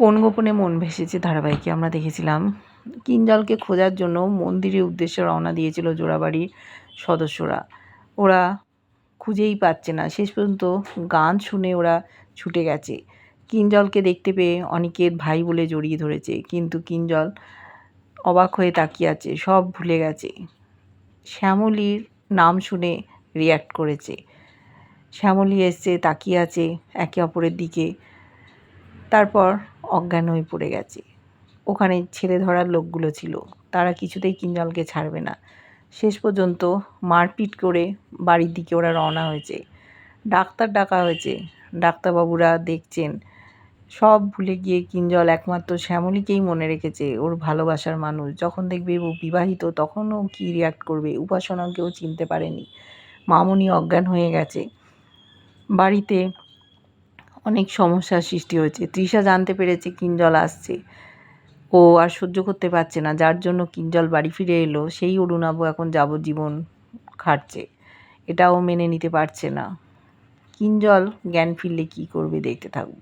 কোন গোপনে মন ভেসেছে ধারাবাহিকে? আমরা দেখেছিলাম কিঞ্জলকে খোঁজার জন্য মন্দিরের উদ্দেশ্যে রওনা দিয়েছিল জোড়াবাড়ির সদস্যরা। ওরা খুঁজেই পাচ্ছে না। শেষ পর্যন্ত গান শুনে ওরা ছুটে গেছে। কিঞ্জলকে দেখতে পেয়ে অনেকের ভাই বলে জড়িয়ে ধরেছে, কিন্তু কিঞ্জল অবাক হয়ে তাকিয়ে আছে, সব ভুলে গেছে। শ্যামলীর নাম শুনে রিয়্যাক্ট করেছে। শ্যামলী এসছে তাকিয়ে আছে একে অপরের দিকে। তারপর অজ্ঞান হয়ে পড়ে গেছে। ওখানে ছেড়ে ধরার লোকগুলো ছিল। তারা কিছুতেই কিঞ্জলকে ছাড়বে না। শেষ পর্যন্ত মারপিট করে বাড়ির দিকে ওরা রওনা হয়েছে। ডাক্তার ডাকা হয়েছে। ডাক্তারবাবুরা দেখছেন। সব ভুলে গিয়ে কিঞ্জল একমাত্র শ্যামলীকেই মনে রেখেছে ওর ভালোবাসার মানুষ। যখন দেখবে ও বিবাহিত তখনও কী রিয়াক্ট করবে? উপাসনাকেও চিনতে পারেনি। মামনি অজ্ঞান হয়ে গেছে। বাড়িতে অনেক সমস্যার সৃষ্টি হয়েছে। তৃষা জানতে পেরেছে কিঞ্জল আসছে। ও আর সহ্য করতে পারছে না, যার জন্য কিঞ্জল বাড়ি ফিরে এলো। সেই অরুণাবু এখন যাবজ্জীবন খাটছে। এটাও মেনে নিতে পারছে না। কিঞ্জল জ্ঞান ফিরলে কী করবে দেখতে থাকব